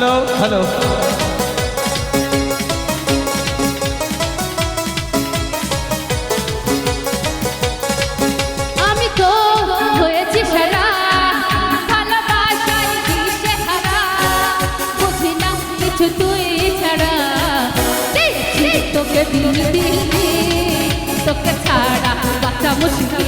Hello hello আমি তো হয়েছি সারা ভালোবাসায় দিশে হারা। ছাড়া। তোকে দিল্লি তোকে ছাড়া বাঁচা মুশকিল।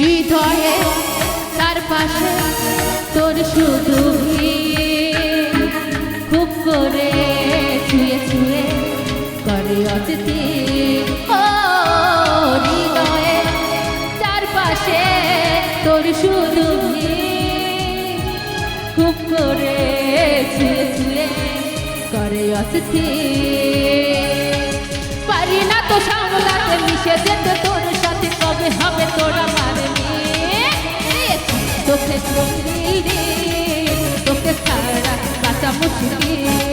হৃদয়ে, তার পাশে তোর শুধু। খুব করে ছুঁয়ে ছুঁয়ে করে অতিথি ও হৃদয়ে, তার পাশে তোর শুধু। খুব করে ছুঁয়ে ছুঁয়ে করে অতিথি পারি না তো সামলাতে, মিশে যেতে তোর তোকে ছাড়া বাঁচা মুশকিল।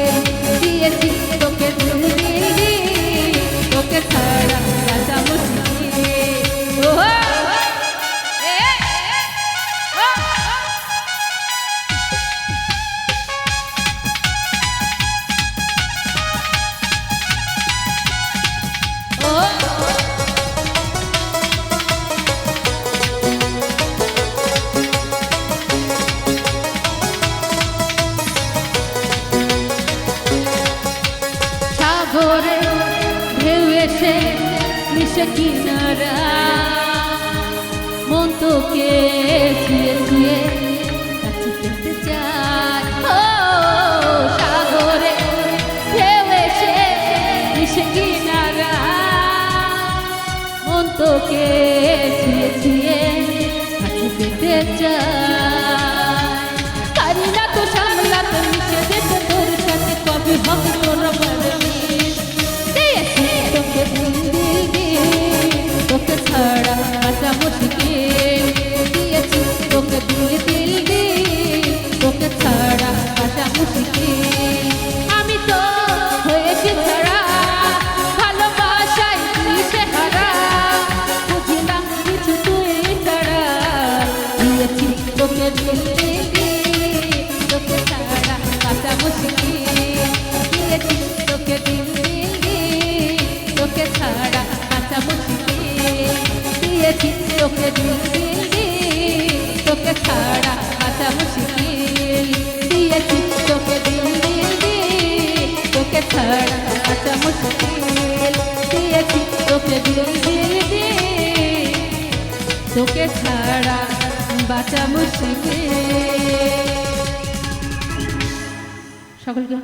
মিশে কিনারা মন তোকে ছুঁয়ে ছুঁয়ে কাছে পেতে চায়। ও সাগরে ঢেউ এসে মিশে কিনারা মন তোকে ছুঁয়ে ছুঁয়ে কাছে পেতে পারি না তো সামলাতে মিশে যেতে তোর সাথে কবে হবে? ছাড়াটা মুশকিল। তোকে ছাড়া বাঁচা মুশকিল। সকলকে